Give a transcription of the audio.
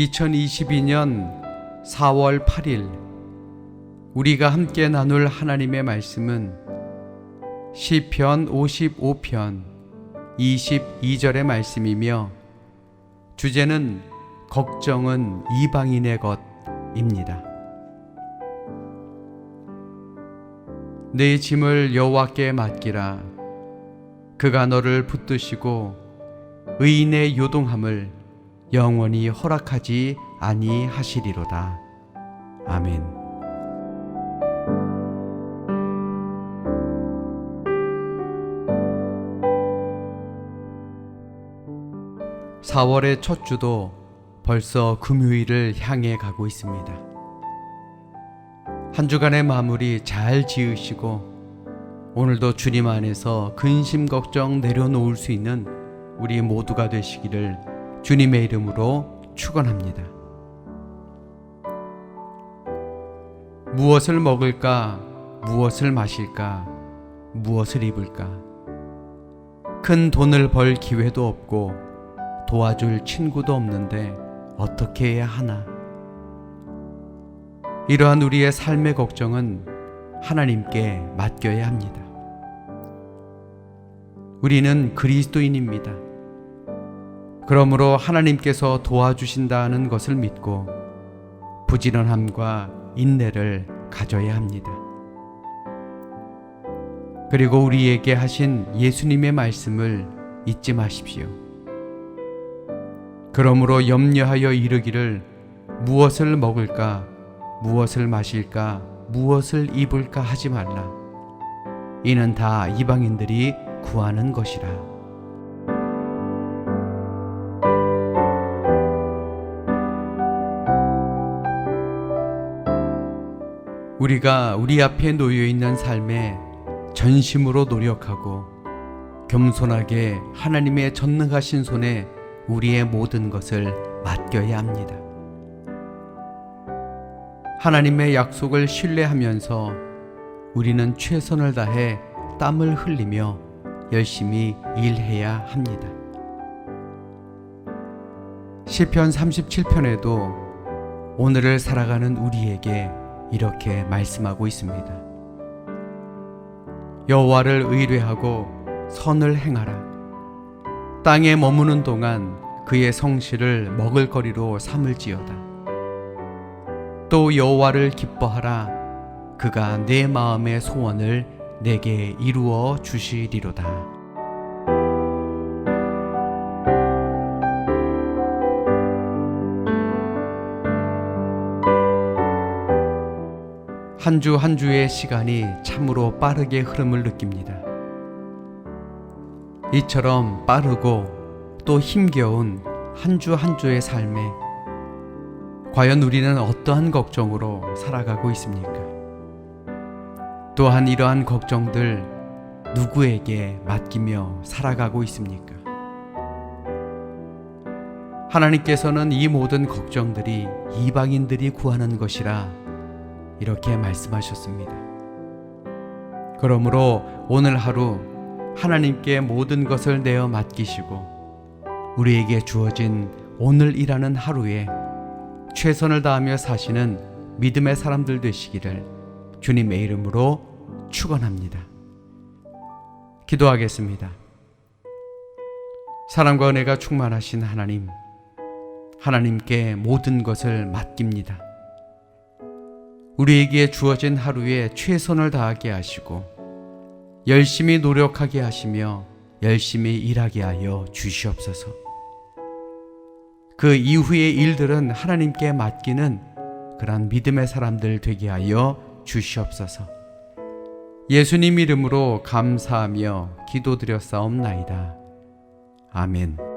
2022년 4월 8일 우리가 함께 나눌 하나님의 말씀은 시편 55편 22절의 말씀이며 주제는 걱정은 이방인의 것입니다. 내 짐을 여호와께 맡기라 그가 너를 붙드시고 의인의 요동함을 영원히 허락하지 아니하시리로다. 아멘. (4월의) 첫 주도 벌써 금요일을 향해 가고 있습니다. 한 주간의 마무리 잘 지으시고 오늘도 주님 안에서 근심 걱정 내려놓을 수 있는 우리 모두가 되시기를 주님의 이름으로 축원합니다. 무엇을 먹을까? 무엇을 마실까? 무엇을 입을까? 큰 돈을 벌 기회도 없고 도와줄 친구도 없는데 어떻게 해야 하나? 이러한 우리의 삶의 걱정은 하나님께 맡겨야 합니다. 우리는 그리스도인입니다. 그러므로 하나님께서 도와주신다는 것을 믿고 부지런함과 인내를 가져야 합니다. 그리고 우리에게 하신 예수님의 말씀을 잊지 마십시오. 그러므로 염려하여 이르기를 무엇을 먹을까, 무엇을 마실까, 무엇을 입을까 하지 말라. 이는 다 이방인들이 구하는 것이라. 우리가 우리 앞에 놓여 있는 삶에 전심으로 노력하고 겸손하게 하나님의 전능하신 손에 우리의 모든 것을 맡겨야 합니다. 하나님의 약속을 신뢰하면서 우리는 최선을 다해 땀을 흘리며 열심히 일해야 합니다. 시편 37편에도 오늘을 살아가는 우리에게 이렇게 말씀하고 있습니다. 여호와를 의뢰하고 선을 행하라. 땅에 머무는 동안 그의 성실을 먹을 거리로 삼을지어다. 또 여호와를 기뻐하라. 그가 내 마음의 소원을 내게 이루어 주시리로다. 한주한 주의 시간이 참으로 빠르게 흐름을 느낍니다. 이처럼 빠르고 또 힘겨운 한주한 주의 삶에 과연 우리는 어떠한 걱정으로 살아가고 있습니까? 또한 이러한 걱정들 누구에게 맡기며 살아가고 있습니까? 하나님께서는 이 모든 걱정들이 이방인들이 구하는 것이라 이렇게 말씀하셨습니다. 그러므로 오늘 하루 하나님께 모든 것을 내어 맡기시고 우리에게 주어진 오늘이라는 하루에 최선을 다하며 사시는 믿음의 사람들 되시기를 주님의 이름으로 축원합니다. 기도하겠습니다. 사랑과 은혜가 충만하신 하나님, 하나님께 모든 것을 맡깁니다. 우리에게 주어진 하루에 최선을 다하게 하시고 열심히 노력하게 하시며 열심히 일하게 하여 주시옵소서. 그 이후의 일들은 하나님께 맡기는 그러한 믿음의 사람들 되게 하여 주시옵소서. 예수님 이름으로 감사하며 기도드렸사옵나이다. 아멘.